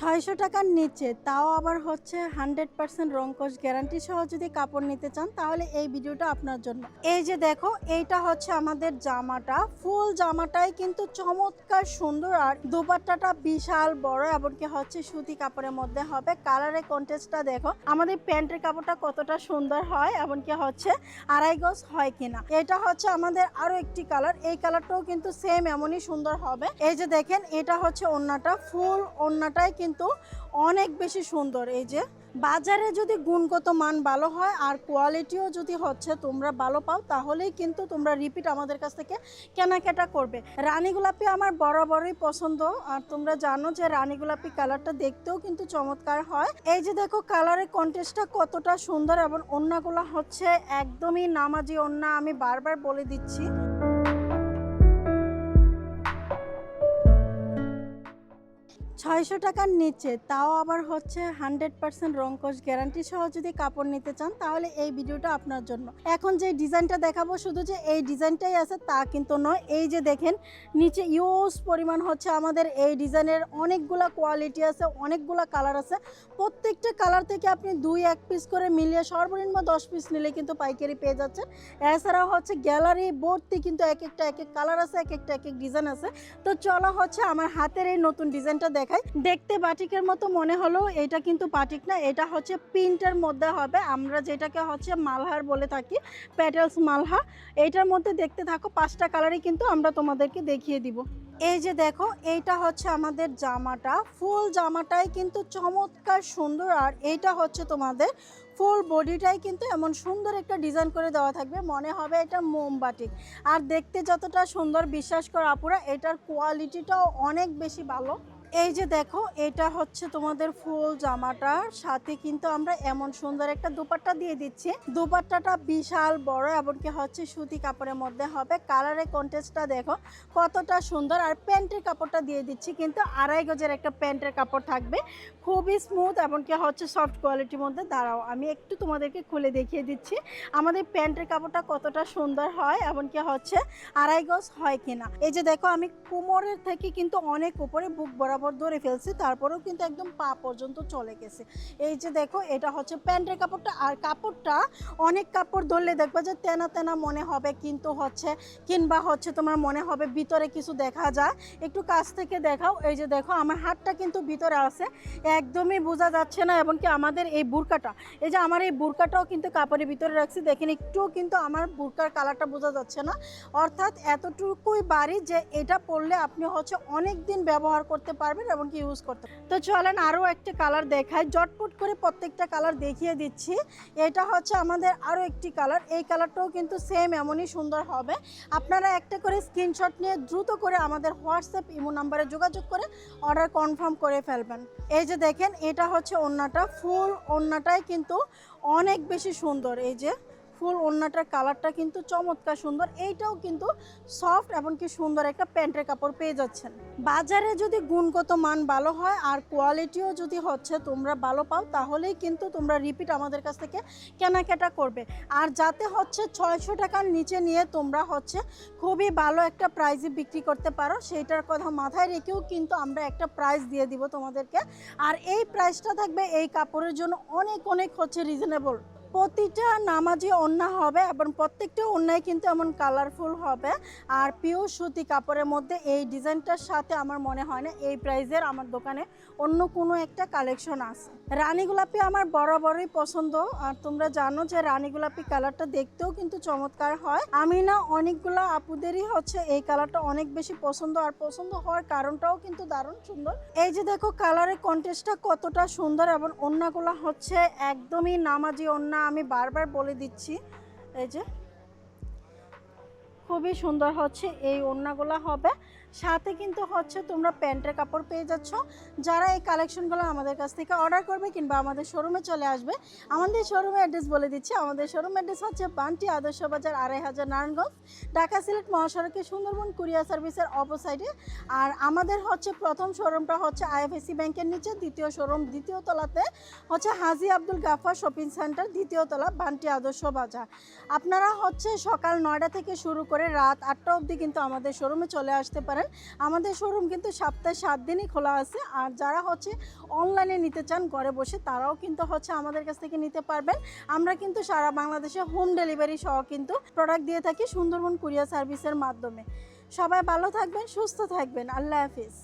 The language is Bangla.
ছয়শো টাকার নিচে, তাও আবার হচ্ছে হান্ড্রেড পার্সেন্ট রঙ্কশ গ্যারান্টি সহ যদি কাপড় নিতে চান, তাহলে এই ভিডিওটা আপনার জন্য। এই যে দেখো, এইটা হচ্ছে আমাদের জামাটা। ফুল জামাটাই কিন্তু চমৎকার সুন্দর আর দুপাট্টাটা বিশাল বড়, এমনকি হচ্ছে সুতি কাপড়ের মধ্যে হবে। কালারের কন্টেস্টটা দেখো, আমাদের প্যান্টের কাপড়টা কতটা সুন্দর হয়, এমনকি হচ্ছে আড়াই গজ হয় কিনা। এটা হচ্ছে আমাদের আরও একটি কালার, এই কালারটাও কিন্তু সেম এমনই সুন্দর হবে। এই যে দেখেন, এটা হচ্ছে ওন্নাটা ফুল ওন্নাটাই কিন্তু অনেক বেশি সুন্দর। এই যে, বাজারে যদি গুণগত মান ভালো হয় আর কোয়ালিটিও যদি হচ্ছে তোমরা ভালো পাও, তাহলেই কিন্তু তোমরা রিপিট আমাদের কাছ থেকে কেনাকাটা করবে। রানী গোলাপি আমার বরাবরই পছন্দ। আর তোমরা জানো যে রানী গোলাপি কালারটা দেখতেও কিন্তু চমৎকার হয়। এই যে দেখো, কালারের কন্টেস্টটা কতটা সুন্দর এবং ওন্নাগুলো হচ্ছে একদমই নামাজি ওন্না আমি বারবার বলে দিচ্ছি। ছয়শো টাকার নিচে, তাও আবার হচ্ছে হান্ড্রেড পার্সেন্ট রঙ্কশ গ্যারান্টি সহ যদি কাপড় নিতে চান, তাহলে এই ভিডিওটা আপনার জন্য। এখন যে ডিজাইনটা দেখাবো, শুধু যে এই ডিজাইনটাই আছে তা কিন্তু নয়, এই যে দেখেন, নিচে ইউজ পরিমাণ হচ্ছে আমাদের এই ডিজাইনের অনেকগুলা কোয়ালিটি আছে, অনেকগুলা কালার আছে। প্রত্যেকটা কালার থেকে আপনি দুই, এক পিস করে মিলিয়ে সর্বনিম্ন দশ পিস নিলে কিন্তু পাইকারি পেয়ে যাচ্ছেন। এছাড়াও হচ্ছে গ্যালারি ভর্তি কিন্তু এক একটা, এক এক কালার আছে, এক একটা, এক এক ডিজাইন আছে। তো চলো হচ্ছে আমার হাতের এই নতুন ডিজাইনটা দেখাই। দেখতে বাটিকের মতো মনে হলো এটা কিন্তু বাটিক না, এটা হচ্ছে প্রিন্টের মধ্যে হবে। আমরা যেটাকে হচ্ছে মালহার বলে থাকি, প্যাটেলস মালহা। এইটার মধ্যে দেখতে থাকো, পাঁচটা কালারই কিন্তু আমরা তোমাদেরকে দেখিয়ে দিব। এই যে দেখো, এইটা হচ্ছে আমাদের জামাটা। ফুল জামাটাই কিন্তু চমৎকার সুন্দর, আর এইটা হচ্ছে তোমাদের ফুল বডিটাই কিন্তু এমন সুন্দর একটা ডিজাইন করে দেওয়া থাকবে। মনে হবে এটা মোমবাটিক আর দেখতে যতটা সুন্দর, বিশ্বাস করো আপুরা, এটার কোয়ালিটিটাও অনেক বেশি ভালো। এই যে দেখো, এটা হচ্ছে তোমাদের ফুল জামাটার। সাথে কিন্তু আমরা এমন সুন্দর একটা দুপাট্টা দিয়ে দিচ্ছি। দুপাট্টাটা বিশাল বড়, এমনকি হচ্ছে সুতি কাপড়ের মধ্যে হবে। কালারের কন্টেস্টটা দেখো, কতটা সুন্দর। আর প্যান্টের কাপড়টা দিয়ে দিচ্ছি, কিন্তু আড়াই গজের একটা প্যান্টের কাপড় থাকবে। খুবই স্মুথ এমনকি হচ্ছে সফট কোয়ালিটির মধ্যে। দাঁড়াও, আমি একটু তোমাদেরকে খুলে দেখিয়ে দিচ্ছি। আমাদের প্যান্টের কাপড়টা কতটা সুন্দর হয়, এমনকি হচ্ছে আড়াই গজ হয় কিনা। এই যে দেখো, আমি কোমরের থেকে কিন্তু অনেক উপরে বুক বরাবর ধরে ফেলছি, তারপরেও কিন্তু একদম পা পর্যন্ত চলে গেছে। এই যে দেখো, এটা হচ্ছে প্যান্টের কাপড়টা, আর কাপড়টা অনেক কাপড় ধরলে দেখবা যে তেনা তেনা মনে হবে, কিন্তু হচ্ছে কিংবা হচ্ছে তোমার মনে হবে ভিতরে কিছু দেখা যায়। একটু কাছ থেকে দেখাও, এই যে দেখো, আমার হাতটা কিন্তু ভিতরে আছে, একদমই বোঝা যাচ্ছে না এবং কি আমাদের এই বুরকাটা, এই যে আমার এই বুরকাটাও কিন্তু কাপড়ের ভিতরে রাখছি, দেখেন একটু কিন্তু আমার বুরকার কালারটা বোঝা যাচ্ছে না। অর্থাৎ এতটুকুই বাড়ি যে এটা পরলে আপনি হচ্ছে অনেক দিন ব্যবহার করতে পারবেন এবং কি ইউজ করতে তো চলেন আরও একটি কালার দেখাই। জটপট করে প্রত্যেকটা কালার দেখিয়ে দিচ্ছি। এটা হচ্ছে আমাদের আরও একটি কালার এই কালারটাও কিন্তু সেম এমনই সুন্দর হবে। আপনারা একটা করে স্ক্রিনশট নিয়ে দ্রুত করে আমাদের হোয়াটসঅ্যাপ ইমো নাম্বারে যোগাযোগ করে অর্ডার কনফার্ম করে ফেলবেন। এই যে দেখেন, এটা হচ্ছে ওন্নাটা ফুল ওন্নাটাই কিন্তু অনেক বেশি সুন্দর। এই যে ফুল ওন্নাটার কালারটা কিন্তু চমৎকার সুন্দর। এইটাও কিন্তু সফট এমনকি সুন্দর একটা প্যান্টের কাপড় পেয়ে যাচ্ছেন। বাজারে যদি গুণগত মান ভালো হয় আর কোয়ালিটিও যদি হচ্ছে তোমরা ভালো পাও, তাহলেই কিন্তু তোমরা রিপিট আমাদের কাছ থেকে কেনাকাটা করবে। আর যাতে হচ্ছে ছয়শো টাকার নিচে নিয়ে তোমরা হচ্ছে খুবই ভালো একটা প্রাইজে বিক্রি করতে পারো, সেইটার কথা মাথায় রেখেও কিন্তু আমরা একটা প্রাইস দিয়ে দিব তোমাদেরকে। আর এই প্রাইসটা থাকবে এই কাপড়ের জন্য অনেক অনেক হচ্ছে রিজনেবল প্রতিটা নামাজি ওন্না হবে এবং প্রত্যেকটা ওন্নায় কিন্তু এমন কালারফুল হবে। আর পিওর সুতি কাপড়ের মধ্যে এই ডিজাইনটার সাথে আমার মনে হয় না এই প্রাইজের আমার দোকানে অন্য কোনো একটা কালেকশন আছে। রানী গোলাপি আমার বরাবরই পছন্দ। আর তোমরা জানো যে রানী গোলাপি কালারটা দেখতেও কিন্তু চমৎকার হয়। আমি না অনেকগুলো আপুদেরই হচ্ছে এই কালারটা অনেক বেশি পছন্দ আর পছন্দ হওয়ার কারণটাও কিন্তু দারুণ সুন্দর। এই যে দেখো কালারের কন্টেস্টটা কতটা সুন্দর এবং ওন্নাগুলো হচ্ছে একদমই নামাজি ওন্না আমি বারবার বলে দিচ্ছি এই যে খুবই সুন্দর হচ্ছে এই ওড়নাগুলো হবে। সাথে কিন্তু হচ্ছে তোমরা প্যান্টের কাপড় পেয়ে যাচ্ছ। যারা এই কালেকশনগুলো আমাদের কাছ থেকে অর্ডার করবে কিংবা আমাদের শোরুমে চলে আসবে, আমাদের শোরুমে অ্যাড্রেস বলে দিচ্ছি। আমাদের শোরুম অ্যাড্রেস হচ্ছে বান্টি আদর্শ বাজার আড়াই হাজার নারায়ণগঞ্জ, ঢাকা সিলেট মহাসড়কে সুন্দরবন কুরিয়ার সার্ভিসের অপোসাইডে আর আমাদের হচ্ছে প্রথম শোরুমটা হচ্ছে আইএফএসি ব্যাংকের নিচে, দ্বিতীয় শোরুম দ্বিতীয় তলাতে হচ্ছে হাজি আব্দুল গাফার শপিং সেন্টার, দ্বিতীয় তলা বান্টি আদর্শ বাজার। আপনারা হচ্ছে সকাল নয়টা থেকে শুরু করে রাত আটটা অবধি কিন্তু আমাদের শোরুমে চলে আসতে পারেন। পারেন আমাদের শোরুম কিন্তু সপ্তাহে সাত দিনই খোলা আছে। আর যারা হচ্ছে অনলাইনে নিতে চান, ঘরে বসে, তারাও কিন্তু হচ্ছে আমাদের কাছ থেকে নিতে পারবেন। আমরা কিন্তু সারা বাংলাদেশে হোম ডেলিভারি সহ কিন্তু প্রোডাক্ট দিয়ে থাকি সুন্দরবন কুরিয়ার সার্ভিসের মাধ্যমে। সবাই ভালো থাকবেন, সুস্থ থাকবেন। আল্লাহ হাফিজ।